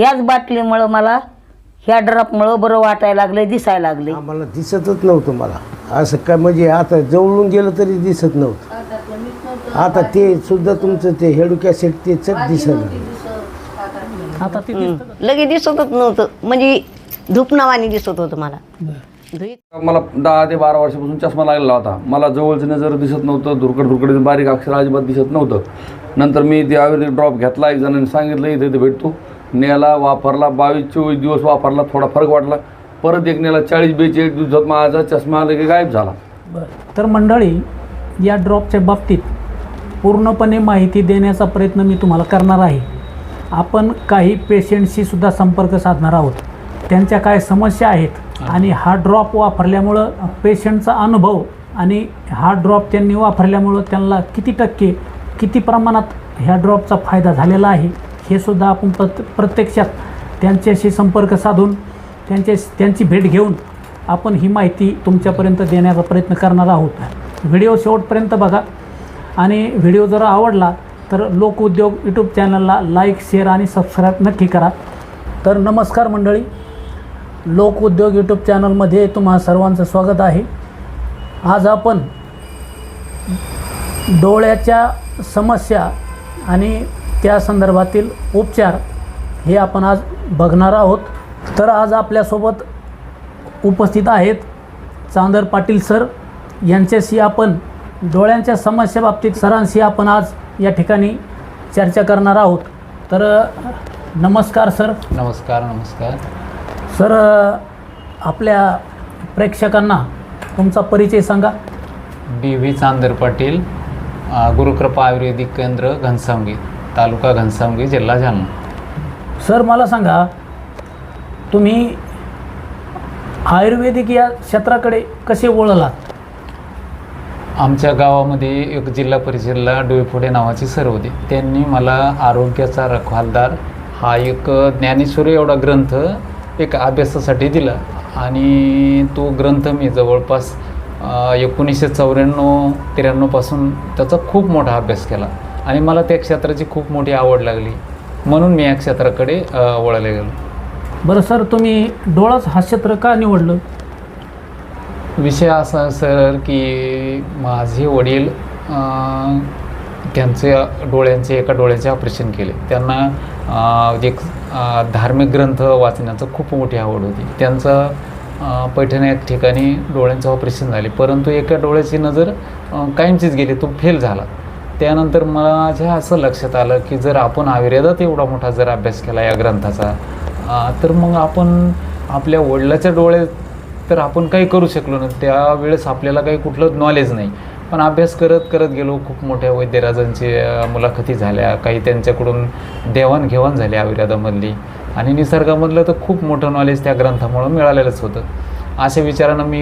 ह्याच बाटलीमुळं मला ह्या ड्रॉपमुळं बरं वाटायला लागलं दिसायला लागले आम्हाला दिसतच नव्हतं मला. असं काय म्हणजे आता जवळून गेलं तरी दिसत नव्हतं. आता ते सुद्धा तुमचं ते हेडू कॅसेट ते चट दिसत आता ते दिसतं का? लगे दिसतच नव्हतं. म्हणजे धूप नावाने दिसत होतं मला. धुई- मला दहा ते बारा वर्षापासून चष्मा लागलेला होता. मला जवळचं नजर दिसत नव्हतं धुरकड धुरकड बारीक अक्षर अजिबात दिसत नव्हतं. नंतर मी ते आयुर्वेदिक ड्रॉप घेतला एक जणांनी सांगितलं इथे इथे भेटतो. नेला वापरला बावीस चोवीस दिवस वापरला थोडा फरक वाटला. परत एक नेला चाळीस बेचाळीस दिवसात माझा चष्मा लगे गायब झाला. बरं. तर मंडळी या ड्रॉपच्या बाबतीत पूर्णपणे माहिती देण्याचा प्रयत्न मी तुम्हाला करणार आहे. आपण काही पेशंटशी सुद्धा संपर्क साधणार आहोत. त्यांच्या काय समस्या आहेत आणि हा ड्रॉप वापरल्यामुळं पेशंटचा अनुभव आणि हा ड्रॉप त्यांनी वापरल्यामुळं त्यांना किती टक्के किती प्रमाणात ह्या ड्रॉपचा फायदा झालेला आहे हे सुद्धा आपण प्रत प्रत्यक्षात त्यांच्याशी संपर्क साधून त्यांच्या त्यांची भेट घेऊन आपण ही माहिती तुमच्यापर्यंत देण्याचा प्रयत्न करणार आहोत. व्हिडिओ शेवटपर्यंत बघा. आणि व्हिडिओ जर आवडला तर लोकउद्योग यूट्यूब चॅनलला लाईक शेअर आणि सबस्क्राईब नक्की करा. तर नमस्कार मंडळी. लोकउद्योग यूट्यूब चॅनलमध्ये तुम्हा सर्वांचं स्वागत आहे. आज आपण डोळ्याच्या समस्या आणि त्या संदर्भातील उपचार हे आपण आज बघणार आहोत. तर आज आपल्यासोबत उपस्थित आहेत चांदर पाटील सर. यांच्याशी आपण डोळ्यांच्या समस्याबाबतीत सरांशी आपण आज या ठिकाणी चर्चा करणार आहोत. तर नमस्कार सर. नमस्कार नमस्कार. सर आपल्या प्रेक्षकांना तुमचा परिचय सांगा. B V Chandar Patil Gurukrupa Ayurvedic Kendra Ghansawangi. तालुका घनसावंगी जिल्हा जालना. सर मला सांगा तुम्ही आयुर्वेदिक या क्षेत्राकडे कसे वळलात? आमच्या गावामध्ये एक जिल्हा परिषदला डोईफोडे नावाचे सर होते. त्यांनी मला आरोग्याचा रखवालदार हा एक ज्ञानेश्वरी एवढा ग्रंथ एक अभ्यासासाठी दिला. आणि तो ग्रंथ मी जवळपास एकोणीसशे चौऱ्याण्णव त्र्याण्णवपासून त्याचा खूप मोठा अभ्यास केला. आणि मला त्या क्षेत्राची खूप मोठी आवड लागली. म्हणून मी या क्षेत्राकडे अ, वळले गेलो. बरं सर तुम्ही डोळाच हा क्षेत्र का निवडलं? विषय असा सर की माझे वडील त्यांचे डोळ्यांचे एका डोळ्याचे ऑपरेशन केले. त्यांना एक धार्मिक ग्रंथ वाचण्याचं खूप मोठी आवड होती. त्यांचं पैठण या ठिकाणी डोळ्यांचं ऑपरेशन झाले. परंतु एका डोळ्याची नजर कायमचीच गेली. तो फेल झाला. त्यानंतर माझ्या असं लक्षात आलं की जर आपण आयुर्वेदात एवढा मोठा जर अभ्यास केला या ग्रंथाचा तर मग आपण आपल्या वडिलाच्या डोळे तर आपण काही करू शकलो नाही. त्यावेळेस आपल्याला काही कुठलं नॉलेज नाही. पण अभ्यास करत करत गेलो खूप मोठ्या वैद्यराजांची मुलाखती झाल्या. काही त्यांच्याकडून देवाणघेवाण झाली आयुर्वेदामधली. आणि निसर्गामधलं तर खूप मोठं नॉलेज त्या ग्रंथामुळं मिळालेलंच होतं. अशा विचारानं मी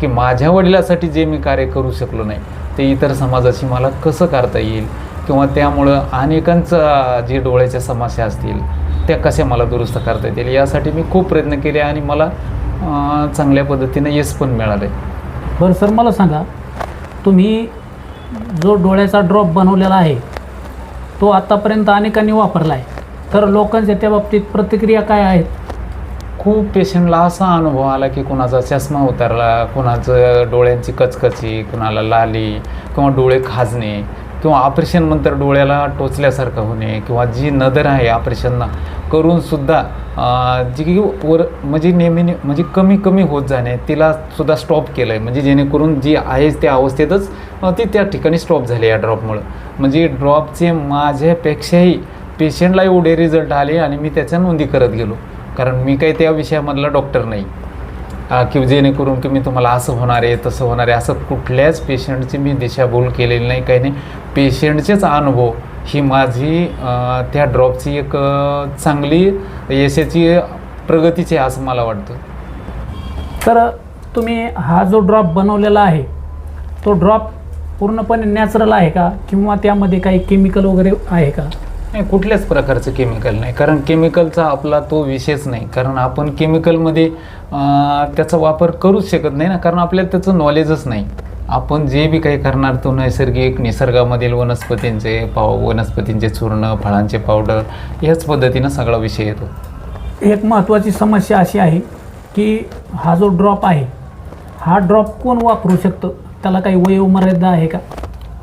की माझ्या वडिलासाठी जे मी कार्य करू शकलो नाही ते इतर समाजाशी मला कसं करता येईल? किंवा त्यामुळं अनेकांचं जे डोळ्याच्या समस्या असतील त्या कशा मला दुरुस्त करता येतील? यासाठी मी खूप प्रयत्न केले आणि मला चांगल्या पद्धतीने यश पण मिळाले बरं सर मला सांगा तुम्ही जो डोळ्याचा ड्रॉप बनवलेला आहे तो आतापर्यंत अनेकांनी वापरला आहे तर लोकांच्या त्या बाबतीत प्रतिक्रिया काय आहेत? खूप पेशंटला असा अनुभव आला की कुणाचा चष्मा उतरला कुणाचं डोळ्यांची कचकची कुणाला लाली किंवा डोळे खाजणे किंवा ऑपरेशननंतर डोळ्याला टोचल्यासारखं होणे किंवा जी नदर आहे ऑपरेशन करूनसुद्धा जी की वर म्हणजे नेहमी म्हणजे कमी कमी होत जाणे तिलासुद्धा स्टॉप केलं आहे म्हणजे जेणेकरून जी आहे त्या अवस्थेतच ती त्या ठिकाणी स्टॉप झाली या ड्रॉपमुळं म्हणजे ड्रॉपचे माझ्यापेक्षाही पेशंटला एवढे रिझल्ट आले आणि मी त्याच्या नोंदी करत गेलो. कारण मी काही त्या विषयामधला डॉक्टर नाही. की जेणेकरून की मी तुम्हाला असं होणार आहे तसं होणार आहे असं कुठल्याच पेशंटची मी दिशाभूल केलेली नाही काही नाही. पेशंटचेच अनुभव ही माझी त्या ड्रॉपची एक चांगली यशाची प्रगतीची आहे असं मला वाटतं. तर तुम्ही हा जो ड्रॉप बनवलेला आहे तो ड्रॉप पूर्णपणे नॅचरल आहे का? किंवा त्यामध्ये काही केमिकल वगैरे आहे का? नाही कुठल्याच प्रकारचं केमिकल नाही. कारण केमिकलचा आपला तो विषयच नाही. कारण आपण केमिकलमध्ये त्याचा वापर करूच शकत नाही ना. कारण आपल्याला त्याचं नॉलेजच नाही. आपण जे बी काही करणार तो नैसर्गिक निसर्गामधील वनस्पतींचे पाव वनस्पतींचे चूर्ण फळांचे पावडर ह्याच पद्धतीनं सगळा विषय येतो. एक महत्त्वाची समस्या अशी आहे की हा जो ड्रॉप आहे हा ड्रॉप कोण वापरू शकतं? त्याला काही वयोमर्यादा आहे का?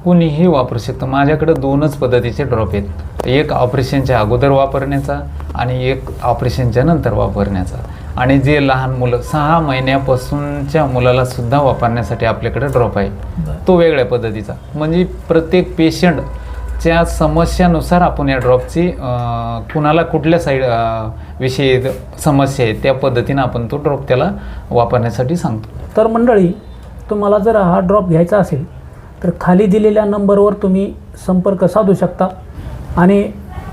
कुणीही वापरू शकतं. माझ्याकडे दोनच पद्धतीचे ड्रॉप आहेत. एक ऑपरेशनच्या अगोदर वापरण्याचा आणि एक ऑपरेशनच्या नंतर वापरण्याचा. आणि जे लहान मुलं सहा महिन्यापासूनच्या मुलाला सुद्धा वापरण्यासाठी आपल्याकडे ड्रॉप आहे. तो वेगळ्या पद्धतीचा. म्हणजे प्रत्येक पेशंटच्या समस्यानुसार आपण या ड्रॉपची कुणाला कुठल्या साईड विषयी समस्या आहे त्या पद्धतीनं आपण तो ड्रॉप त्याला वापरण्यासाठी सांगतो. तर मंडळी तुम्हाला जर हा ड्रॉप घ्यायचा असेल तर खाली दिलेल्या नंबरवर तुम्ही संपर्क साधू शकता. आणि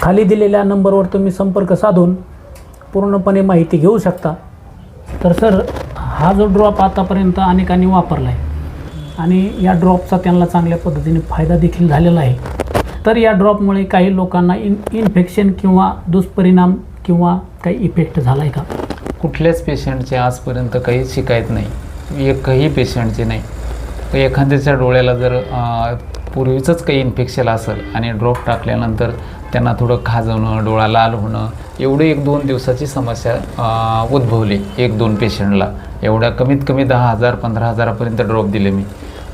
खाली दिलेल्या नंबरवर तुम्ही संपर्क साधून पूर्णपणे माहिती घेऊ शकता. तर सर हा जो ड्रॉप आतापर्यंत अनेकांनी वापरला आहे आणि या ड्रॉपचा त्यांना चांगल्या पद्धतीने फायदा देखील झालेला आहे. तर या ड्रॉपमुळे काही लोकांना इन इन्फेक्शन किंवा दुष्परिणाम किंवा काही इफेक्ट झाला आहे का? कुठल्याच पेशंटचे आजपर्यंत काही शिकायत नाही. एकही पेशंटचे नाही. तर एखाद्याच्या डोळ्याला जर पूर्वीचंच काही इन्फेक्शन असेल आणि ड्रॉप टाकल्यानंतर त्यांना थोडं खाजवणं डोळा लाल होणं एवढी एक दोन दिवसाची समस्या उद्भवली एक दोन पेशंटला एवढ्या कमीत कमी दहा हजार पंधरा हजारापर्यंत ड्रॉप दिले मी.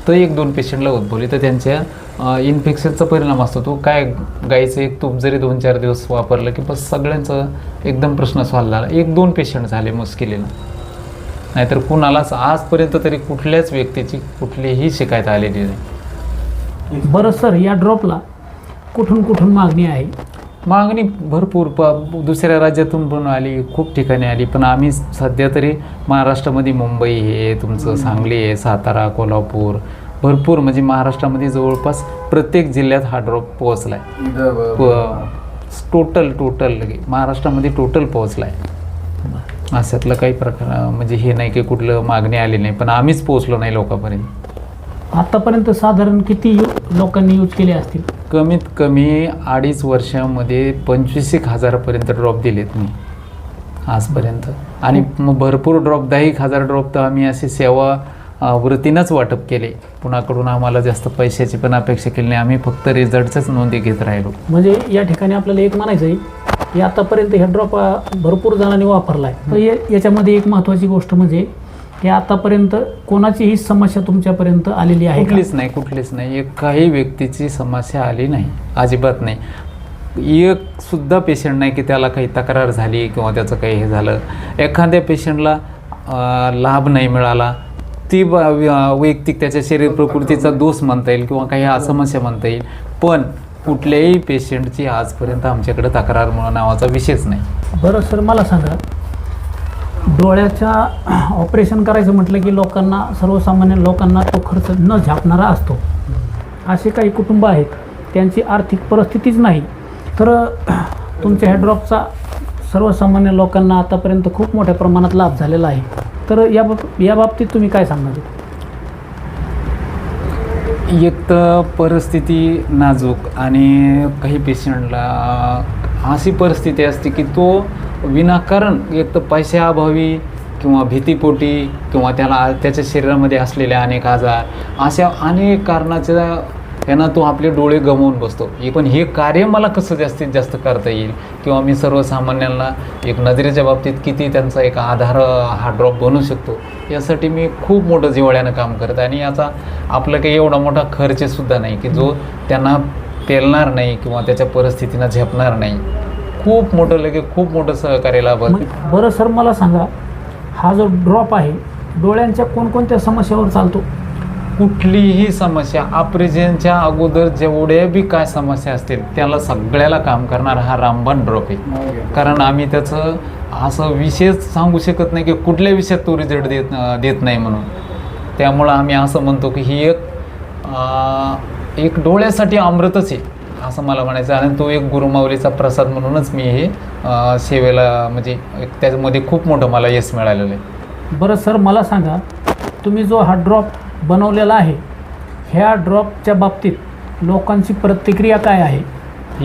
तर एक दोन पेशंटला उद्भवली. तर त्यांच्या इन्फेक्शनचा परिणाम असतो. तो काय गाईचं एक तूप जरी दोन चार दिवस वापरलं की बस सगळ्यांचं एकदम प्रश्न सॉल्व झाला. एक दोन पेशंट झाले मुश्किलीनं. नाहीतर कुणालाच आजपर्यंत तरी कुठल्याच व्यक्तीची कुठलीही शिकायत आलेली नाही. बरं सर या ड्रॉपला कुठून कुठून मागणी आहे? मागणी भरपूर प दुसऱ्या राज्यातून पण आली खूप ठिकाणी आली पण आम्ही सध्या तरी महाराष्ट्रामध्ये मुंबई हे तुमचं सांगली आहे सातारा कोल्हापूर भरपूर म्हणजे महाराष्ट्रामध्ये जवळपास प्रत्येक जिल्ह्यात हा ड्रॉप पोहोचला आहे टोटल टोटल महाराष्ट्रामध्ये टोटल पोहोचला आहे अशातलं काही प्रकार म्हणजे हे नाही की कुठलं मागणी आली नाही पण आम्हीच पोहोचलो नाही लोकांपर्यंत. आतापर्यंत साधारण किती यू लोकांनी यूज केले असतील? कमीत कमी अडीच वर्षामध्ये पंचवीस एक हजारापर्यंत ड्रॉप दिलेत मी आजपर्यंत. आणि मग भरपूर ड्रॉप दहा एक हजार ड्रॉप तर आम्ही अशी सेवा अ, वृत्तीनंच वाटप केले. कुणाकडून आम्हाला जास्त पैशाची पण अपेक्षा केली नाही आम्ही फक्त रिझल्टच्याच नोंदी घेत राहिलो. म्हणजे या ठिकाणी आपल्याला एक म्हणायचं आहे हे आतापर्यंत हे ड्रॉप भरपूर जणांनी वापरला आहे तर हे याच्यामध्ये एक महत्त्वाची गोष्ट म्हणजे की आतापर्यंत कोणाचीही समस्या तुमच्यापर्यंत आलेली आहे कुठलीच नाही कुठलीच नाही. एक काही व्यक्तीची समस्या आली नाही. अजिबात नाही. एक सुद्धा पेशंट नाही की त्याला काही तक्रार झाली किंवा त्याचं काही हे झालं. एखाद्या पेशंटला लाभ नाही मिळाला. ती व्य- वैयक्तिक त्याच्या शरीर प्रकृतीचा दोष म्हणता येईल किंवा काही असमस्या म्हणता येईल. पण कुठल्याही पेशंटची आजपर्यंत आमच्याकडे तक्रार म्हणून नावाचा विषयच नाही. बरं सर मला सांगा. डोळ्याच्या ऑपरेशन करायचं म्हटलं की लोकांना सर्वसामान्य लोकांना तो खर्च न झापणारा असतो. असे काही कुटुंब आहेत त्यांची आर्थिक परिस्थितीच नाही. तर तुमच्या ह्या ड्रॉपचा सर्वसामान्य लोकांना आतापर्यंत खूप मोठ्या प्रमाणात लाभ झालेला आहे. तर या बाब या बाबतीत तुम्ही काय सांगणार? एक तर परिस्थिती नाजूक आणि काही पेशंटला अशी परिस्थिती असते की तो विनाकारण एक तर पैशाअभावी किंवा भीतीपोटी किंवा त्याला त्याच्या शरीरामध्ये असलेले अनेक आजार अशा अनेक कारणाच्या यांना तो आपले डोळे गमवून बसतो. पण हे कार्य मला कसं जास्तीत जास्त करता येईल? किंवा मी सर्वसामान्यांना एक नजरेच्या बाबतीत किती त्यांचा एक आधार हा ड्रॉप बनू शकतो? यासाठी मी खूप मोठं जिवाळ्यानं काम करत आणि याचा आपलं काही एवढा मोठा खर्चसुद्धा नाही की जो त्यांना पेलणार नाही किंवा त्याच्या परिस्थितीनं झेपणार नाही. खूप मोठं लगे खूप मोठं सहकार्य लाभत. म्हणजे बरं सर मला सांगा. हा जो ड्रॉप आहे डोळ्यांच्या कोणकोणत्या समस्यावर चालतो? कुठलीही समस्या ऑपरेशनच्या अगोदर जेवढ्या बी काय समस्या असतील त्याला सगळ्याला काम करणारा हा रामबन ड्रॉप आहे कारण आम्ही त्याचं असं विशेष सांगू शकत नाही की कुठल्या विषयात तो रिझल्ट देत देत नाही म्हणून. त्यामुळं आम्ही असं म्हणतो की ही एक एक डोळ्यासाठी अमृतच आहे असं मला म्हणायचं आणि तो एक गुरुमाऊलीचा प्रसाद म्हणूनच मी हे सेवेला म्हणजे एक त्याच्यामध्ये खूप मोठं मला यश मिळालेलं आहे. बरं सर मला सांगा तुम्ही जो हा ड्रॉप बनवलेला आहे. ह्या ड्रॉपच्या बाबतीत लोकांची प्रतिक्रिया काय आहे?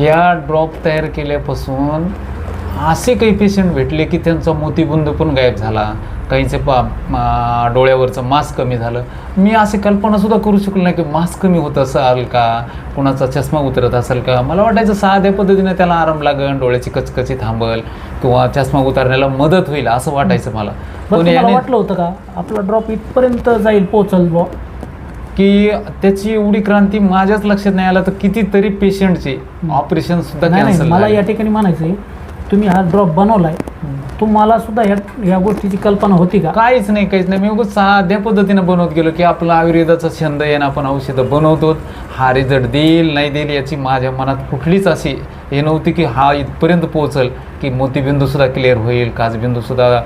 या ड्रॉप तयार केल्यापासून असे काही पेशंट भेटले की त्यांचा मोतीबुंद पण गायब झाला. काहींचे पा डोळ्यावरचं मास्क कमी झालं. मी अशी कल्पनासुद्धा करू शकलो नाही की मास्क कमी होत असेल का? कुणाचा चष्मा उतरत असेल का? मला वाटायचं साध्या पद्धतीने त्याला आराम लागेल डोळ्याची कचकची थांबल किंवा चष्मा उतरण्याला मदत होईल असं वाटायचं मला. पण याने वाटलं होतं का? आपला ड्रॉप इथपर्यंत जाईल पोचल बुवा. की त्याची एवढी क्रांती माझ्याच लक्षात नाही आलं तर कितीतरी पेशंटचे ऑपरेशन सुद्धा मला या ठिकाणी म्हणायचं आहे तुम्ही हा ड्रॉप बनवलाय. तुम्हाला सुद्धा ह्या या गोष्टीची कल्पना होती का? काहीच नाही काहीच नाही. मी उगाच साध्या पद्धतीनं बनवत गेलो की आपला आयुर्वेदाचा छंद आहे ना आपण औषधं बनवतो. हा रिझल्ट देईल नाही देईल याची माझ्या मनात कुठलीच अशी हे नव्हती की हा इथपर्यंत पोहोचल की मोतीबिंदूसुद्धा क्लिअर होईल काचबिंदूसुद्धा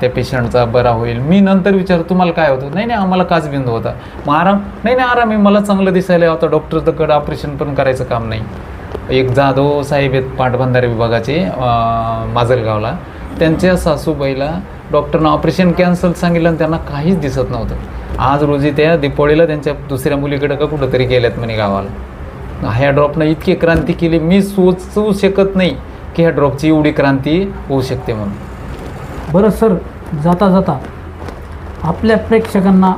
त्या पेशंटचा बरा होईल. मी नंतर विचार तुम्हाला काय होतं? नाही नाही आम्हाला काचबिंदू होता. मग आराम? नाही नाही आराम आहे. मला चांगलं दिसायला होता डॉक्टरकडं ऑपरेशन पण करायचं काम नाही. एक जाधव साहेब आहेत पाटबंधारे विभागाचे माजलगावला. त्यांच्या सासूबाईला डॉक्टरनं ऑपरेशन कॅन्सल सांगितलं आणि त्यांना काहीच दिसत नव्हतं. आज रोजी त्या दिपोळीला त्यांच्या दुसऱ्या मुलीकडे का कुठंतरी गेल्यात म्हणे गावाला. ह्या ड्रॉपनं इतकी क्रांती केली मी सोचू शकत नाही की ह्या ड्रॉपची एवढी क्रांती होऊ शकते म्हणून. बरं सर जाता जाता आपल्या प्रेक्षकांना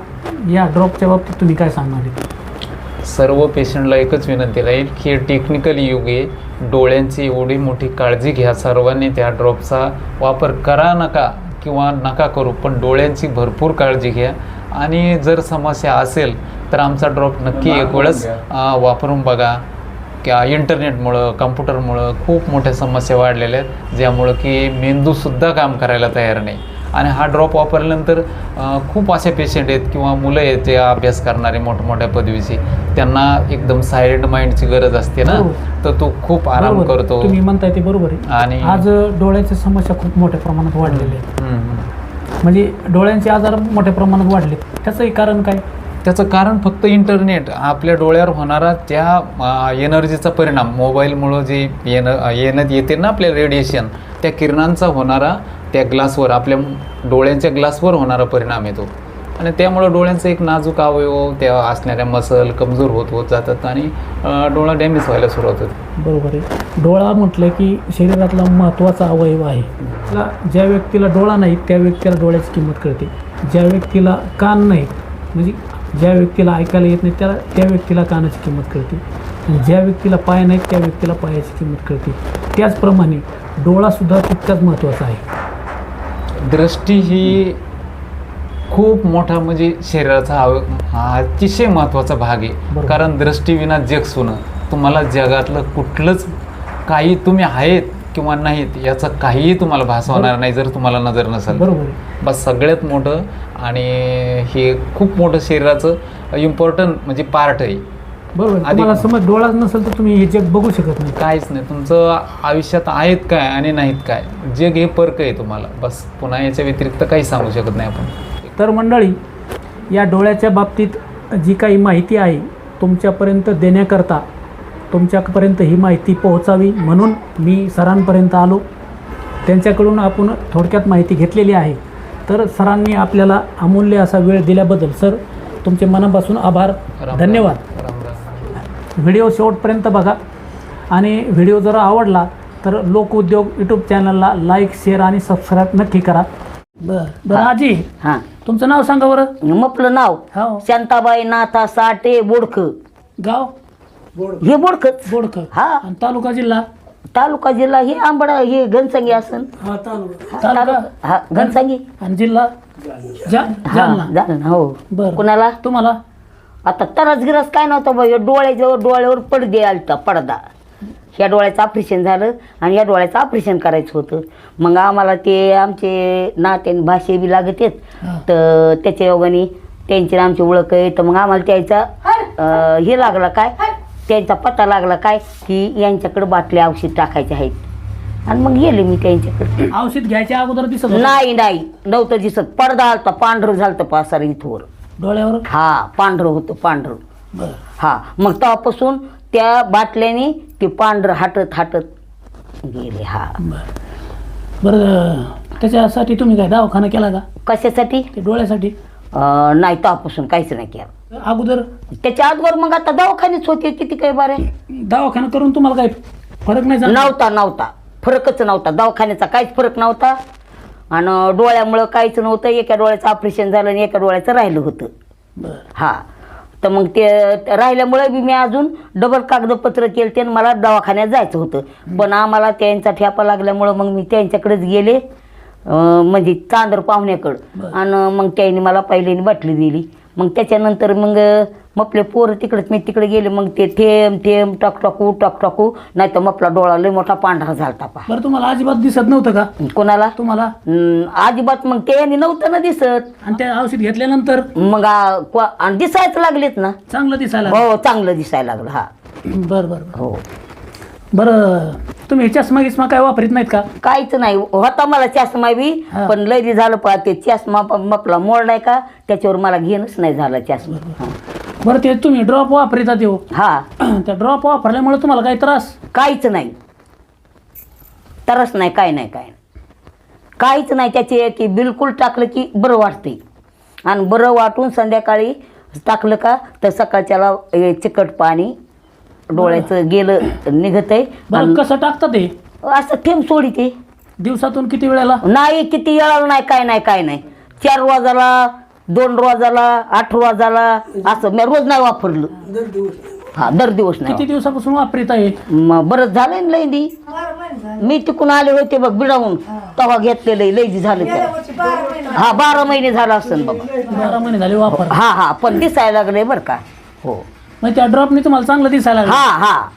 या ड्रॉपच्या बाबतीत तुम्ही काय सांगणार सर्व पेशंटला एकच विनंती राहील की टेक्निकल युग आहे. डोळ्यांची एवढी मोठी काळजी घ्या सर्वांनी त्या ड्रॉपचा वापर करा नका किंवा नका करू पण डोळ्यांची भरपूर काळजी घ्या. आणि जर समस्या असेल तर आमचा ड्रॉप नक्की एक वेळेस अं, वापरून बघा. किंवा इंटरनेटमुळं कम्प्युटरमुळं खूप मोठ्या समस्या वाढलेल्या आहेत ज्यामुळं की मेंदूसुद्धा काम करायला तयार नाही. आणि हा ड्रॉप वापरल्यानंतर खूप असे पेशंट आहेत किंवा मुलं आहेत जे अभ्यास करणारे मोठमोठ्या पदवीची त्यांना एकदम सायलेंट माइंडची गरज असते ना. तर तो खूप आराम आहे. करतो. तुम्ही म्हणताय ते बरोबर आहे. आणि आज डोळ्याच्या समस्या खूप मोठ्या प्रमाणात हम्म, हम्म. म्हणजे डोळ्यांचे आजार मोठ्या प्रमाणात वाढले. त्याचंही कारण काय? त्याचं कारण फक्त इंटरनेट आपल्या डोळ्यावर होणारा त्या एनर्जीचा परिणाम. मोबाईलमुळं जे येण येण्यात येते ना आपल्या रेडिएशन त्या किरणांचा होणारा त्या ग्लासवर आपल्या डोळ्यांच्या ग्लासवर होणारा परिणाम येतो. आणि त्यामुळं डोळ्यांचं एक नाजूक अवयव त्या असणाऱ्या मसल कमजोर होत होत जातात आणि डोळा डॅमेज व्हायला सुरुवात होते. बरोबर आहे. डोळा म्हटलं की शरीरातला महत्त्वाचा अवयव आहे. त्याला ज्या व्यक्तीला डोळा नाही त्या व्यक्तीला डोळ्याची किंमत कळते. ज्या व्यक्तीला कान नाही म्हणजे ज्या व्यक्तीला ऐकायला येत नाही त्याला त्या व्यक्तीला कानाची किंमत कळते. ज्या व्यक्तीला पाय नाहीत त्या व्यक्तीला पायाची किंमत कळते. त्याचप्रमाणे डोळासुद्धा तितकाच महत्त्वाचा आहे. दृष्टी ही खूप मोठा म्हणजे शरीराचा हा अतिशय महत्त्वाचा भाग आहे. कारण दृष्टीविना जग सुनं. तुम्हाला जगातलं कुठलंच काही तुम्ही आहेत किंवा नाहीत याचा काहीही तुम्हाला भास होणार नाही जर तुम्हाला नजर नसेल. बरोबर बस सगळ्यात मोठं आणि हे खूप मोठं शरीराचं इम्पॉर्टंट म्हणजे पार्ट आहे. बरोबर. अधिक- तुम्हाला समज डोळाच नसेल तर तुम्ही हे जग बघू शकत नाही. काहीच नाही तुमचं आयुष्यात आहेत काय आणि नाहीत काय? जग हे पर्क आहे तुम्हाला बस. पुन्हा याच्या व्यतिरिक्त काही सांगू शकत नाही आपण. तर मंडळी या डोळ्याच्या बाबतीत जी काही माहिती आहे तुमच्यापर्यंत देण्याकरता तुमच्यापर्यंत ही माहिती पोहोचावी म्हणून मी सरांपर्यंत आलो. त्यांच्याकडून आपण थोडक्यात माहिती घेतलेली आहे. तर सरांनी आपल्याला अमूल्य असा वेळ दिल्याबद्दल सर तुमचे मनापासून आभार. राम- धन्यवाद. राम- राम. व्हिडिओ शेवटपर्यंत बघा. आणि व्हिडिओ जर आवडला तर लोकउद्योग यूट्यूब चॅनलला लाईक शेअर आणि सबस्क्राईब नक्की करा. बरं. बरं आजी हां. तुमचं नाव सांगा बरं. आपलं नाव? हो. शांताबाई नाथा साठे बोडख. गाव? हे बोडखच बोडक हा. आणि तालुका जिल्हा? तालुका जिल्हा हे आंबडा हे घनसंगी असन. हा तालुका. तालुका? हा घनसंगी. आणि जिल्हा? जा हा जालना. झालं ना, हो. बरं. कुणाला? तुम्हाला? आता तरच गिरस काय नव्हतं बा डोळ्याच्या डोळ्यावर पडदे आलता पडदा. ह्या डोळ्याचं ऑपरेशन झालं आणि या डोळ्याचं ऑपरेशन करायचं होतं. मग आम्हाला ते आमचे नात्याने भाषे बी लागत आहेत. तर त्याच्या योगाने त्यांची आमची ओळख आहे. तर मग आम्हाला त्याचा हे लागला काय? त्यांचा पत्ता लागला काय? की यांच्याकडे बाटल्या औषध टाकायचे आहेत. आणि मग गेले मी त्यांच्याकडे. औषध घ्यायच्या अगोदर दिसत नाही नाही. नव्हतं दिसत. पडदा आलता पांढरं झालं पासार इथवर. डोळ्यावर? हा पांढरं होतं पांढरं. बरं. हा मग तेव्हापासून त्या बाटल्याने ते पांढरं हाटत हाटत गेले हा. बरं. बरं त्याच्यासाठी तुम्ही काय दवाखाना केला का? कशासाठी? ते डोळ्यासाठी? अं, नाही तेव्हापासून काहीच नाही केलं. अगोदर? त्याच्या अगोदर मग आता दवाखानेच होते किती काय बरे? दवाखाना करून तुम्हाला काय फरक नाही झाला नव्हता नव्हता. फरकच नव्हता. दवाखान्याचा काहीच फरक नव्हता. आणि डोळ्यामुळं काहीच नव्हतं. एका डोळ्याचं ऑपरेशन झालं आणि एका डोळ्याचं राहिलं होतं. हा. तर मग ते राहिल्यामुळे बी मी अजून डबल कागदपत्र केलं ते मला दवाखान्यात जायचं होतं. पण आम्हाला त्यांचा ठेपा लागल्यामुळं मग मी त्यांच्याकडेच गेले म्हणजे चांदर पाहुण्याकडं. आणि मग त्यांनी मला पहिल्याने बाटली दिली. मग त्याच्यानंतर मग मग आपले पोरं तिकडेच मी तिकडे गेले मग ते थेंब थेंब टाक टाकू टाक टाकू नाही तर आपला डोळा लय मोठा पांढरा झालता पा बरं तुम्हाला अजिबात दिसत नव्हतं का? कोणाला? तुम्हाला? हम्म, अजिबात मग ते यांनी नव्हतं ना दिसत. आणि त्या औषध घेतल्यानंतर? मग आ, आणि दिसायचं लागलेत ना. चांगलं दिसायला. हो चांगलं दिसायला लागलं हा. बरं बरं बरं. हो. बरं तुम्ही चष्मा गिस्मा काय वापरीत नाहीत का? काहीच नाही. होता मला चष्मा बी हा. पण लय झालं पा ते चष्मा प- मपला मोडलाय का? त्याच्यावर मला घेणंच नाही झालं चष्मा. हा. बरं ते तुम्ही ड्रॉप वापरिता देऊ हा. त्या ड्रॉप वापरल्यामुळे तुम्हाला काही त्रास? काहीच नाही. तरच नाही काय नाही काय नाही. काहीच नाही त्याचे की बिलकुल टाकलं की बरं वाटते आणि बरं वाटून संध्याकाळी टाकलं का तर सकाळच्याला चिकट पाणी डोळ्याचं गेलं निघत बरं कसं टाकता ते? असं थेंब सोडी ते दिवसातून किती वेळेला? नाही किती वेळाला नाही काय नाही काय नाही. चार वाजाला दोन रोजाला आठ रोजाला असं मी रोज नाही वापरलं. हा दर दिवस किती नाही दिवसापासून वापरीत आहे? मग बरंच झालंय ना लैदी मी तिकून आले होते बघ बिडावून तवा घेतलेलं लैदी झालं त्या हा बारा महिने झाला असेल बाबा. बारा महिने झाले वापर. हा हा पण दिसायला लागले बरं का. हो. मग त्या ड्रॉपने तुम्हाला चांगलं दिसायला लागलं. हा हा.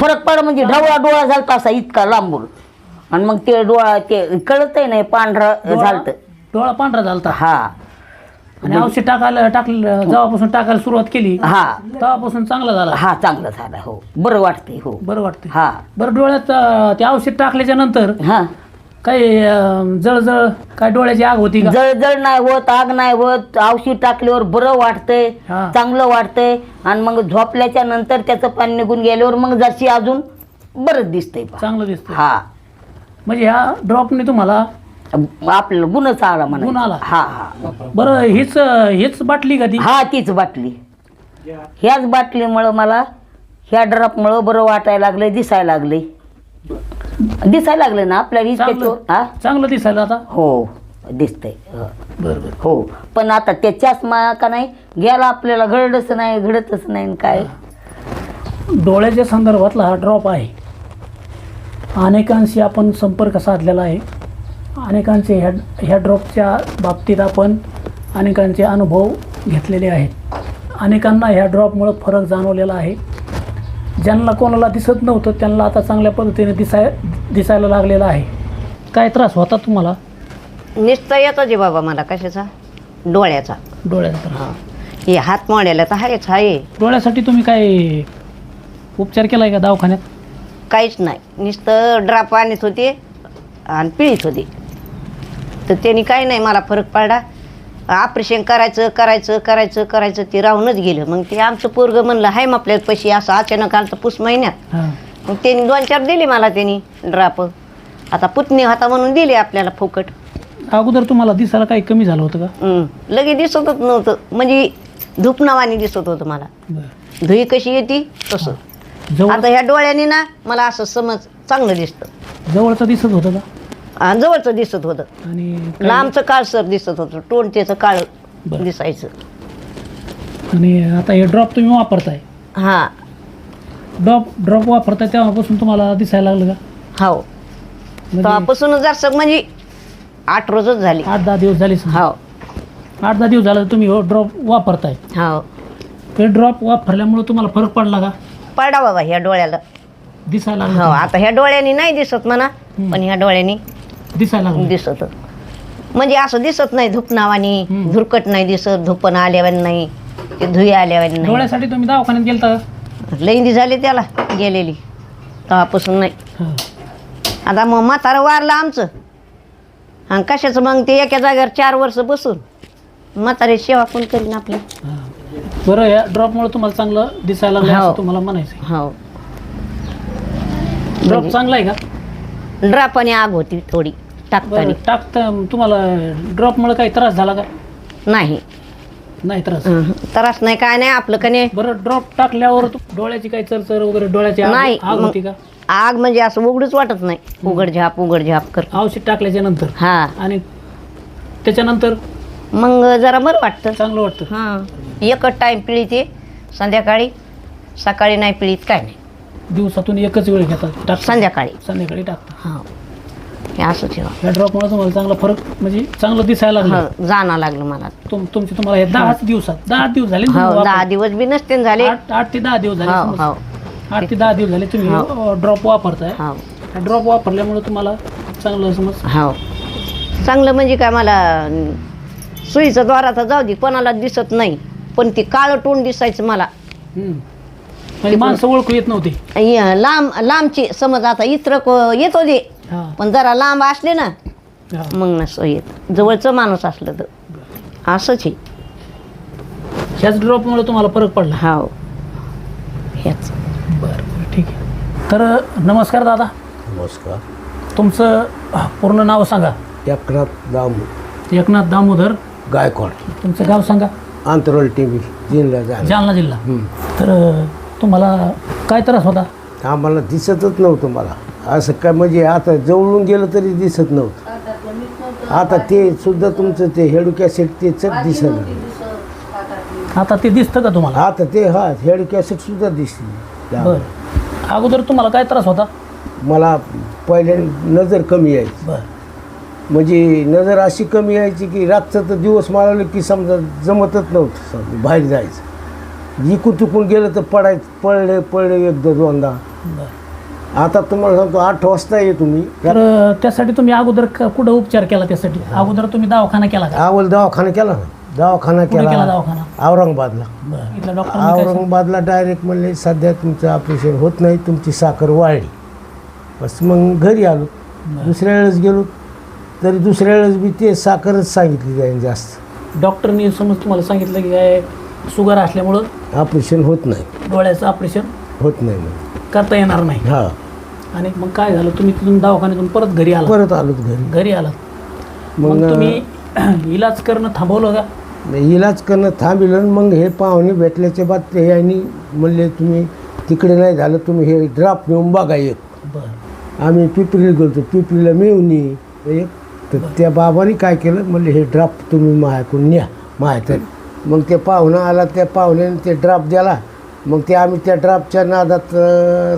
फरक पड म्हणजे ढवळा डोळा झालता असा इतका लांबून. आणि मग ते डोळा ते कळतही नाही पांढरा झालत. डोळा पांढरा झालता हा. आणि औषध टाकायला टाकलं जेव्हापासून टाकायला सुरुवात केली हा. तेव्हापासून चांगला झाला. हा चांगलं झालं हो. बरं वाटतंय हो. बरं वाटतंय. हा. बरं डोळ्यात अं, ते औषध टाकल्याच्या नंतर हा. काही अं, जळजळ काय डोळ्याची आग होती का? जळजळ नाही होत आग नाही होत. औषध टाकल्यावर बरं वाटतंय हा. चांगलं वाटतंय. आणि मग झोपल्याच्या नंतर त्याचं पाणी निघून गेल्यावर मग जशी अजून बरंच दिसतंय. चांगलं दिसतं हा. म्हणजे ह्या ड्रॉपने तुम्हाला आपल्याला गुणच आला म्हणा गुण आला. हा हा. बरं हीच हीच बाटली का ती हा तीच बाटली. ह्याच बाटलीमुळं मला ह्या ड्रॉपमुळं बरं वाटायला लागले दिसायला लागले दिसायला लागले ना आपल्याला इतके चांगलं तो- हा? चांगलं दिसायला आता? हो दिसतंय. हो. बरं बरं. हो पण आता ते चष्मा का नाही गेला आपल्याला घडतच नाही घडतच नाही आणि काय? डोळ्याच्या संदर्भातला हा ड्रॉप आहे. अनेकांशी आपण संपर्क साधलेला आहे. अनेकांचे ह्या ह्या ड्रॉपच्या बाबतीत आपण अनेकांचे अनुभव घेतलेले आहेत. अनेकांना ह्या ड्रॉपमुळं फरक जाणवलेला आहे. ज्यांना कोणाला दिसत नव्हतं त्यांना आता चांगल्या पद्धतीने दिसाय दिसायला लागलेला आहे. काय त्रास होता तुम्हाला? निसतं येतो जे बाबा मला कशाचा? डोळ्याचा. डोळ्याचा त्रास. हा. हे हात मोड्याला तर आहेच आहे डोळ्यासाठी तुम्ही काय उपचार केला आहे का दवाखान्यात? काहीच नाही. नुसतं ड्राप आणत होते आणि पिळीत होते. तर त्यांनी काही नाही मला फरक पडला. ऑपरेशन करायचं करायचं करायचं करायचं ते राहूनच गेलं. मग ते आमचं पोरगं म्हणलं हाय मग आपल्याला पैसे. असं अचानक आलं तर पुस महिन्यात. मग त्यांनी दोन चार दिले मला त्यांनी ड्राप आता पुतणी होता म्हणून दिले आपल्याला फुकट. अगोदर तुम्हाला दिसायला काही कमी झालं होतं का? हं. लगे दिसतच नव्हतं. म्हणजे धूप नावाने दिसत होतं मला. बरं. धुई कशी येते तसं. जवळ आता ह्या डोळ्याने ना मला असं समज चांगलं दिसतं. जवळचं दिसत होतं का? आणि जवळचं दिसत होतं. आणि काय- लांबचं काळसर दिसत होतं. टोणतेचं काळ बरं. दिसायचं. आणि आता हे ड्रॉप तुम्ही वापरताय. हा. ड्रॉप ड्रॉप वापरताय तेव्हापासून तुम्हाला दिसायला लागलं का? हो. म्हणजे तेव्हापासूनच जर म्हणजे आठ रोजच झाली. आठ दहा दिवस झाले समजा. हो. आठ दहा दिवस झालं तुम्ही ड्रॉप वापरताय. हो. ते ड्रॉप वापरल्यामुळे तुम्हाला फरक पडला का? पडा बाबा ह्या डोळ्याला. दिसायला हो लागलं आता ह्या डोळ्यानी नाही दिसत म्हणा पण ह्या डोळ्यानी दिसायला लागलं. दिसत. म्हणजे असं दिसत नाही धूप नावानी हम्म. धुरकट नाही दिसत धुपण आल्यावर नाही ते धुई आल्यावर नाही. डोळ्यासाठी तुम्ही दवाखान्यात गेलता? लईंदी झाली त्याला गेलेली. तेव्हापासून नाही. हां. आता मग म्हातारं वारलं आमचं. आणि कशाचं मग ते एका जागेवर चार वर्ष बसून. म्हातारे सेवा कोण करीन आपली? हां. बरं या ड्रॉपमुळे तुम्हाला चांगलं दिसायला लागलं हो. असं तुम्हाला म्हणायचं हो. ड्रॉप चांगला आहे का? ड्रापाने आग होती थोडी बरं टाकताना. टाकता तुम्हाला ड्रॉपमुळे काही त्रास झाला का? नाही. नाही त्रास. त्रास नाही काय नाही आपलं का नाही. बरं ड्रॉप टाकल्यावर तू- डोळ्याची काही चरचर वगैरे डोळ्याची आग नाही आग मग होती का? आग म्हणजे असं उघडच वाटत नाही. उघड झाप उघड झाप कर. औषध टाकल्याच्या नंतर? हा. आणि त्याच्यानंतर? मग जरा बरं वाटतं. चांगलं वाटतं. हां. एकच टाईम पिळीते संध्याकाळी सकाळी नाही पिळीत काय नाही. दिवसातून एकच वेळ घेतात टाक संध्याकाळी. संध्याकाळी टाकता हां. हे असं ठेवा. या ड्रॉपमुळे तुम्हाला चांगला फरक म्हणजे चांगलं दिसायला लागलं. हो जाणं लागलं मला. तुम तुमचे तुम्हाला हे दहाच दिवसात दहा दिवस झाले ना हो दहा? दिवस बी नसते झाले. आठ आठ ते दहा दिवस झाले हो समज. हो. आठ ते दहा दिवस झाले तुम्ही ड्रॉप वापरताय. हो. ड्रॉप वापरल्यामुळे तुम्हाला चांगलं समज. हो. चांगलं म्हणजे काय मला सुईचा द्वारा तर जाऊ दे कोणाला दिसत नाही पण ती काळं टोन दिसायचं मला. हम्म. म्हणजे माणसं ओळखू येत नव्हती. लांब लांबची समज आता इतर येत होते. हा. पण जरा लांब असले ना हा. मग नसं येत. जवळचं माणूस असलं तर. असंच आहे. ह्याच ड्रॉपमुळे तुम्हाला फरक पडला. हो हेच बरं बरं ठीक आहे. तर नमस्कार दादा. नमस्कार. तुमचं अह, पूर्ण नाव सांगा. एकनाथ दामू. एकनाथ दामोदर. गायकवाड. तुमचं गाव सांगा. आंतरवल टी व्ही जिल्हा जालना. जिल्हा. तर अह, तुम्हाला काय त्रास होता? आम्हाला दिसतच नव्हतं मला. असं काय म्हणजे आता जवळून गेलं तरी दिसत नव्हतं. आता ते सुद्धा तुमचं ते हेडू कॅसेट ते चट दिसत आता ते दिसतं का तुम्हाला? आता ते हा हेडू कॅसेट सुद्धा दिसली. बरं. अगोदर तुम्हाला काय त्रास होता? मला पहिले नजर कमी यायची. बरं. म्हणजे नजर अशी कमी यायची की रातचं तर दिवस माळवलं की समजा जमतच नव्हतं समजा बाहेर जायचं. इकून तिकून गेलं तर पडायचं पडले पडले एकदा दोनदा. आता तुम्हाला सांगतो आठ वाजता ये तुम्ही. तर त्यासाठी तुम्ही अगोदर क- कुठं उपचार केला त्यासाठी? अगोदर तुम्ही दवाखाना केला का? आवल दवाखाना केला ना. दवाखाना कुठे केला. केला दवाखाना? औरंगाबादला. बरं. इथल्या सांगितलं? औरंगाबादला डायरेक्ट म्हणले सध्या तुमचं ऑपरेशन होत नाही तुमची साखर वाढली. बस मग घरी आलो. दुसऱ्या वेळेस गेलो. तरी दुसऱ्या वेळेस बी ते साखरच सांगितली जाईल जास्त. डॉक्टरनी समज तुम्हाला सांगितलं की काय शुगर असल्यामुळं ऑपरेशन होत नाही. डोळ्याचं ऑपरेशन होत नाही मग. करता येणार नाही. हा. आणि मग काय झालं तुम्ही तिथून दवाखान्यातून परत घरी आला. परत आलो घरी. घरी आलात मग मग तुम्ही इलाज करणं थांबवलं का? इलाज करणं थांबिलं आणि मग हे पाहुणे भेटल्याच्या बाद ते यांनी म्हणले तुम्ही तिकडे नाही झालं तुम्ही हे ड्राफ्ट नेऊन बघा एक. बरं. आम्ही पिपरीला गेलो पिपरीला मिळून एक तर त्या बाबांनी काय केलं? म्हणले हे ड्राफ्ट तुम्ही माझ्याकडून न्या माहिती मग ते पाहुणा आला त्या पाहुण्याने ते ड्राफ्ट दिला. मग ते आम्ही त्या ड्राफ्टच्या नादात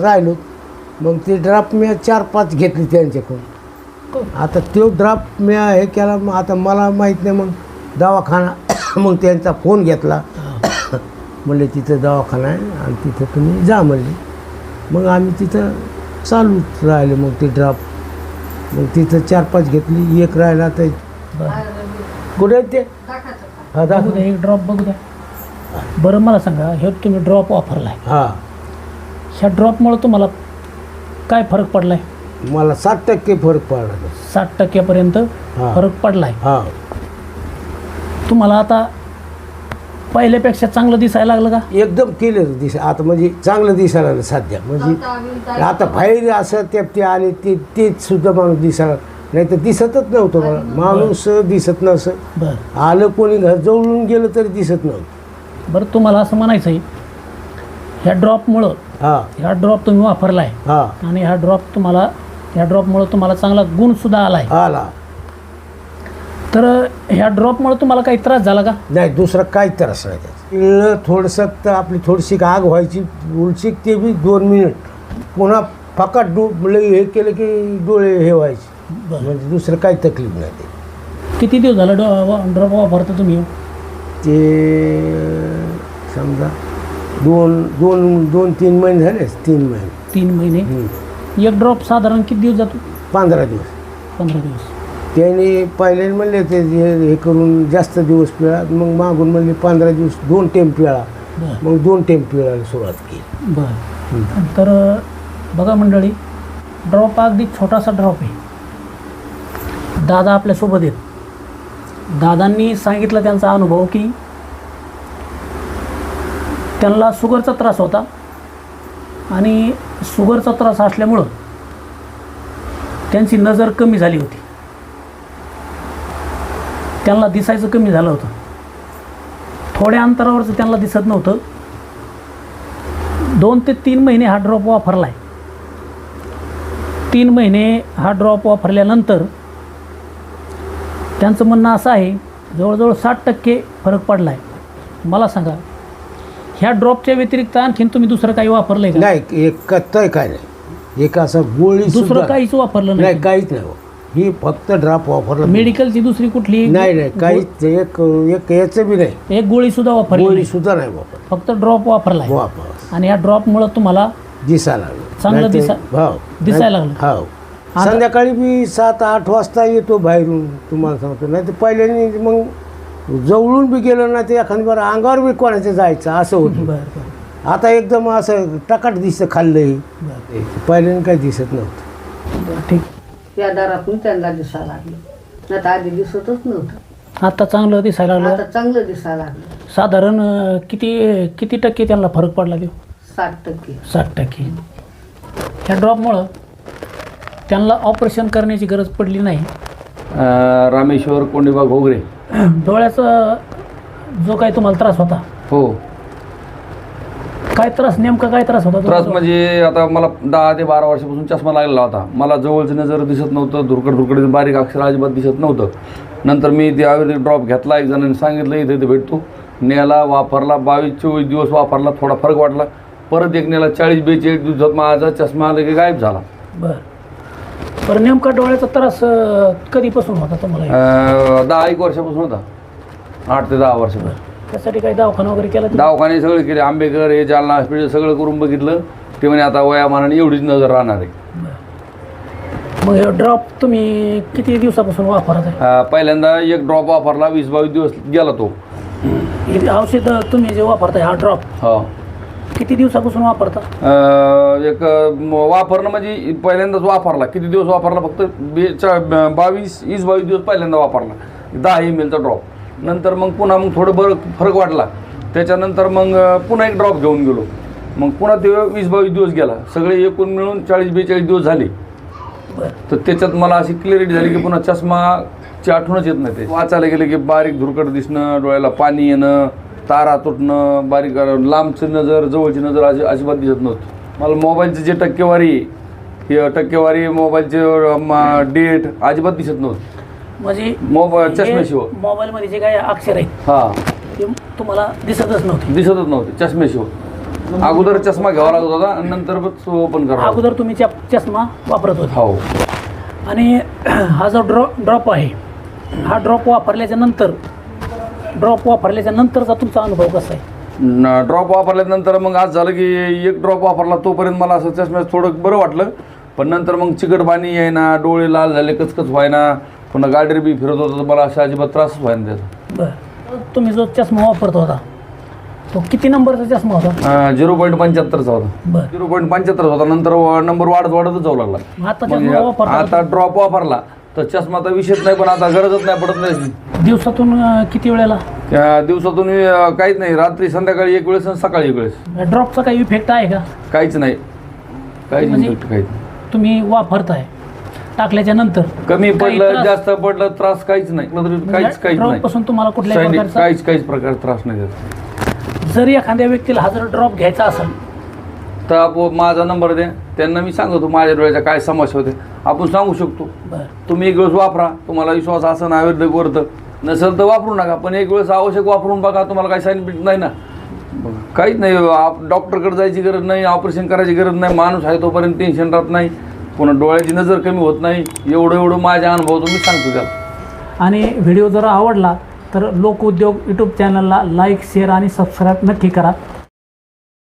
राहिलो. मग ते ड्राफ्ट मी चार पाच घेतली त्यांच्याकडून. आता तो ड्राफ्ट मी हे केला मग आता मला माहीत नाही मग दवाखाना मग त्यांचा फोन घेतला. म्हणले तिथं दवाखाना आहे आणि तिथं तुम्ही जा म्हणले. मग आम्ही तिथं चालूच राहिले मग ते ड्राफ्ट मग तिथं चार पाच घेतली एक राहिला तर कुठे ते? हा बघू दाखव द्या एक ड्रॉप बघू द्या बरं मला सांगा हे तुम्ही ड्रॉप वापरलाय. हा. ह्या ड्रॉपमुळे तुम्हाला काय फरक पडलाय? मला साठ टक्के फरक पडला. साठ टक्क्यापर्यंत हा. फरक पडलाय. हा. तुम्हाला आता पहिल्यापेक्षा चांगलं दिसायला लागलं का? एकदम क्लिअर दिस आता म्हणजे चांगलं दिसायला लागलं सध्या. म्हणजे आता बाहेर असं ते ते आले ते तेच सुद्धा माणूस दिसायला नाही तर दिसतच नव्हतं मला माणूस दिसत नसं बरं. आलं कोणी घर जवळून गेलं तरी दिसत नव्हतं. बरं तुम्हाला असं म्हणायचं आहे ह्या ड्रॉपमुळं हा. ह्या ड्रॉप तुम्ही वापरलाय हा. आणि ह्या ड्रॉप तुम्हाला ह्या ड्रॉपमुळं तुम्हाला चांगला गुणसुद्धा आलाय. आला. तर ह्या ड्रॉपमुळे तुम्हाला काही त्रास झाला का? नाही दुसरं काही त्रास नाही त्याचा. थोडंसं तर आपली थोडीशी आग व्हायची उलशी ते बी दोन मिनिट पुन्हा फकाट डो लई हे केलं की डोळे हे व्हायचे. म्हणजे दुसरं काही तकलीफ नाही ते. किती दिवस झालं ड्रॉप वापरता तुम्ही? ते समजा दोन दोन दोन तीन महिने झाले तीन महिने. तीन महिने? हम्म. एक ड्रॉप साधारण किती दिवस जातो? पंधरा दिवस. पंधरा दिवस. त्याने पहिले म्हणले ते हे हे करून जास्त दिवस पिळा. मग मागून म्हणले पंधरा दिवस दोन टेम पिळा. बरं. मग दोन टेम पिळायला सुरुवात केली. बरं. तर बघा मंडळी ड्रॉप अगदी छोटासा ड्रॉप आहे. दादा आपल्यासोबत आहेत. दादांनी सांगितलं त्यांचा अनुभव की त्यांना शुगरचा त्रास होता आणि शुगरचा त्रास असल्यामुळं त्यांची नजर कमी झाली होती. त्यांना दिसायचं कमी झालं होतं. थोड्या अंतरावरचं त्यांना दिसत नव्हतं. दोन ते तीन महिने हा ड्रॉप वापरला आहे तीन महिने हा ड्रॉप वापरल्यानंतर त्यांचं म्हणणं असं आहे जवळजवळ साठ टक्के फरक पडला आहे मला सांगा ह्या ड्रॉपच्या व्यतिरिक्त आणखीन तुम्ही दुसरं काही वापरलं आहे नाही एक कत्तय काय नाही. एक असं गोळी दुसरं काहीच वापरलं नाही. नाही काहीच नाही. हो. फक्त ड्राप वापरलं. मेडिकलची दुसरी कुठली? नाही नाही काहीच एक एक याचं बी नाही. एक गोळी सुद्धा वापरली गोळी. सुद्धा नाही वापर फक्त ड्रॉप वापरला. वापर आणि या ड्रॉपमुळं तुम्हाला दिसायला लागलं. चांगलं दिसा- हो. दिसायला लागलं. हो. संध्याकाळी बी सात आठ वाजता येतो बाहेरून तुम्हाला सांगतो. नाही तर पहिल्याने मग जवळून बी गेलो ना ते एखादी बरं अंगावर बी कोणाचं जायचं असं होतं. बरं बरं. आता एकदम असं टकाट दिसतं खाल्लंही पहिल्याने काही दिसत नव्हतं. बरं ठीक. त्या दारातून त्यांना दिसायला लागलं. नाही तर आधी दिसतच नव्हतं. आता चांगलं दिसायला लागलं? आता चांगलं दिसायला लागलं. साधारण किती किती टक्के त्यांना फरक पडला देऊ साठ टक्के. साठ टक्के. ह्या ड्रॉपमुळं त्यांना ऑपरेशन करण्याची गरज पडली नाही. अं, रामेश्वर कोंडीबा घोगरे डोळ्याचा जो काही तुम्हाला त्रास होता. हो. काय त्रास नेमका काय त्रास होता त्रास तुम्हाला? म्हणजे आता मला दहा ते बारा वर्षापासून चष्मा लागलेला होता. मला जवळचं नजर दिसत नव्हतं धुरकड धुरकड बारीक अक्षर अजिबात दिसत नव्हतं. नंतर मी ते आयुर्वेदिक ड्रॉप घेतला एक जणांनी सांगितलं इथे इथे भेटतो. नेला वापरला बावीस चोवीस दिवस वापरला थोडा फरक वाटला. परत एक नेला चाळीस बेचाळीस दिवसात माझा चष्मा आला की गायब झाला. बरं. बरं नेमका डोळ्याचा त्रास अं, कधीपासून होता तुम्हाला? अं, दहा एक वर्षापासून होता. आठ ते दहा वर्षापासून. त्यासाठी काही दवाखाना वगैरे केला तुम्ही? दवाखाने सगळे केले. आंबेकर हे जालना हॉस्पिटल सगळं करून बघितलं. ते म्हणे आता वयामानाने एवढीच नजर राहणार आहे. मग हे ड्रॉप तुम्ही किती दिवसापासून वापरत आहे? अं, पहिल्यांदा एक ड्रॉप वापरला वीस बावीस दिवस गेला तो. हे औषध तुम्ही जे वापरताय हा ड्रॉप हो. किती दिवसापासून वापरता? अं, एक वापरणं म्हणजे पहिल्यांदाच वापरला. किती दिवस वापरला? फक्त बे चा ब- बावीस वीस बावीस दिवस पहिल्यांदा वापरला. दहा एम एलचा ड्रॉप नंतर मग पुन्हा मग थोडं बरं फरक वाटला. त्याच्यानंतर मग अं, पुन्हा एक ड्रॉप घेऊन गेलो. मग पुन्हा ते वीस बावीस दिवस गेला. सगळे एकूण मिळून चाळीस बेचाळीस दिवस झाले. तर त्याच्यात मला अशी क्लिअरिटी झाली की पुन्हा चष्माची आठवणच येत नाही. ते वाचायला गेले की बारीक धुरकट दिसणं डोळ्याला पाणी येणं तारा तुटणं बारीक लांबची नजर जवळची नजर अशी अजिबात दिसत नव्हतं. मला मोबाईलची जे टक्केवारी ही टक्केवारी मोबाईलचे डेट अजिबात दिसत नव्हतं. म्हणजे मोबाईल चष्म्याशिवाय. मोबाईल मध्ये जे काही अक्षर आहेत हां. ते तुम्हाला दिसतच नव्हते. दिसतच नव्हते चष्म्याशिवाय. अगोदर चष्मा घ्यावा लागत होता आणि नंतर ओपन करावा अगोदर तुम्ही चष्मा वापरत होते. हो. आणि हा जो ड्रॉ ड्रॉप आहे हा ड्रॉप वापरल्याच्या नंतर ड्रॉप वापरल्याच्या नंतरचा तुमचा अनुभव कसा आहे? ड्रॉप वापरल्यानंतर मग आज झालं की एक ड्रॉप वापरला तोपर्यंत मला असं चष्म्यात थोडं बरं वाटलं. पण नंतर मग चिकट पाणी यायना डोळे लाल झाले कचकच व्हायना. पुन्हा गाडीवर बी फिरत होतं तर मला असा अजिबात त्रासच व्हायना त्याचा. बरं. तुम्ही जो चष्मा वापरत होता तो किती नंबरचा चष्मा होता? झिरो पॉईंट पंच्याहत्तरचा होता. बरं. झिरो पॉईंट पंच्याहत्तर होता. नंतर नंबर वाढत वाढतच जाऊ लागला. चष्मा वापरता आता ड्रॉप वापरला. तर चष्मा तर विषयच नाही पण आता गरजच नाही पडत नाही. दिवसातून अं, किती वेळेला? त्या दिवसातून अं, काहीच नाही. रात्री संध्याकाळी एक वेळेस आणि सकाळी एक वेळेस. ड्रॉपचा काही इफेक्ट आहे का? काहीच नाही. काहीच म्हणजे- इफेक्ट काहीच नाही. तुम्ही वापरताय. टाकल्याच्या नंतर कमी काही पडलं त्रास- जास्त पडलं त्रास काहीच नाही. मतलब काहीच काहीच नाही. पासून तुम्हाला कुठल्याही प्रकारचा काहीच काहीच प्रकार त्रास नाही त्याचा जर एखाद्या व्यक्तीला हा जर ड्रॉप घ्यायचा असेल तर आपण माझा नंबर द्या त्यांना मी सांगतो माझ्या डोळ्याच्या काय समस्या होते. आपण सांगू शकतो. तुम्ही एक वेळेस वापरा. तुम्हाला विश्वास असं आयुर्वेदिक वरतं. नसेल तर वापरू नका. पण एक वेळेस आवश्यक वापरून बघा. तुम्हाला काही साईड इफेक्ट नाही ना. काहीच नाही. आप- डॉक्टरकडे जायची गरज नाही. ऑपरेशन करायची गरज नाही. माणूस आहे तोपर्यंत टेन्शन राहत नाही. पुन्हा डोळ्याची नजर कमी होत नाही. एवढं एवढं माझ्या अनुभव मी सांगतो त्याला. आणि व्हिडिओ जर आवडला तर लोक उद्योग यूट्यूब चॅनलला लाईक शेअर आणि सबस्क्राईब नक्की करा.